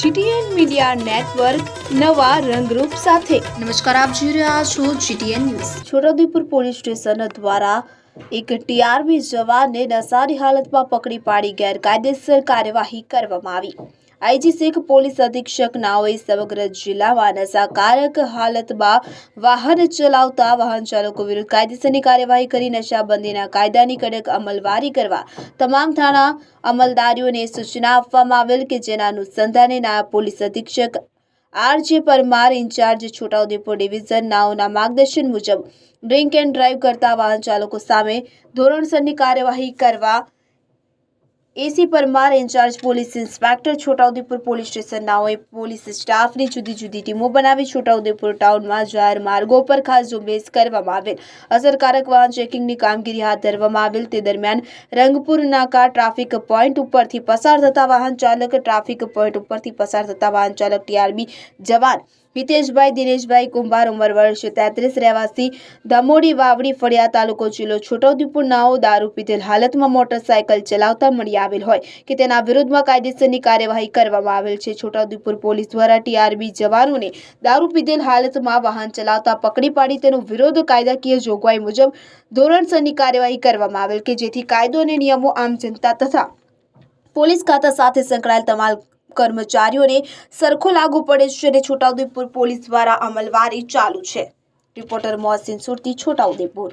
GTN media network નવા રંગરૂપ સાથે. નમસ્કાર આપ જોઈ રહ્યા છો GTN news. Chhotaudepur police station દ્વારા એક ટીઆરબી જવાનને નશાની હાલતમાં પકડી પાડી ગેરકાયદેસર કાર્યવાહી કરવામાં આવી. આઈજી શેખ પોલીસ અધિક્ષક નાઓએ સમગ્ર જિલ્લામાં નશાકારક હાલતમાં વાહન ચલાવતા વાહન ચાલકો વિરુદ્ધ કાયદેસરની કાર્યવાહી કરી, નશાબંધીના કાયદાની કડક અમલવારી કરવા તમામ થાણા અમલદારીઓને સૂચના આપવામાં આવેલ કે જેના અનુસંધાને નાયબ પોલીસ અધિક્ષક R J Parmar in charge Chhotaudepur division નાઓના માર્ગદર્શન મુજબ ડ્રિંક એન્ડ ડ્રાઈવ કરતા વાહન ચાલકો સામે ધોરણસરની કાર્યવાહી કરવા AC Parmar incharge police inspector Chhota Udepur police સ્ટેશનનાઓએ police સ્ટાફની જુદી જુદી ટીમો બનાવી છોટાઉદેપુર ટાઉનમાં જાહેર માર્ગો પર ખાસ ઝુંબેશ કરવામાં આવેલ. અસરકારક વાહન ચેકિંગની કામગીરી હાથ ધરવામાં આવેલ. તે દરમિયાન રંગપુર નાકા ટ્રાફિક પોઈન્ટ ઉપરથી પસાર થતા વાહન ચાલક ટ્રાફિક પોઈન્ટ ઉપરથી પસાર થતા વાહન ચાલક ટીઆરબી જવાન હિતેશભાઈ દિનેશભાઈ કુંભાર ઉંમર વર્ષ તેત્રીસ રહેવાસી ધમોડી વાવડી ફળિયા તાલુકો જિલ્લો છોટાઉદેપુર નાઓ દારૂ પીધેલ હાલતમાં મોટરસાયકલ ચલાવતા મળી આવેલ હોય કે તેના વિરુદ્ધમાં કાયદેસરની કાર્યવાહી કરવામાં આવેલ છે. છોટાઉદેપુર પોલીસ દ્વારા ટીઆરબી જવાનોને દારૂ પીધેલ હાલતમાં વાહન ચલાવતા પકડી પાડી તેનો વિરોધ કાયદાકીય જોગવાઈ મુજબ ધોરણસરની કાર્યવાહી કરવામાં આવેલ કે જેથી કાયદો અને નિયમો આમ જનતા તથા પોલીસ ખાતા સાથે સંકળાયેલ તમામ કર્મચારીઓને સરખો લાગુ પડે છે અને છોટાઉદેપુર પોલીસ દ્વારા અમલવારી ચાલુ છે. રિપોર્ટર મોહસિન સુરતી, છોટાઉદેપુર.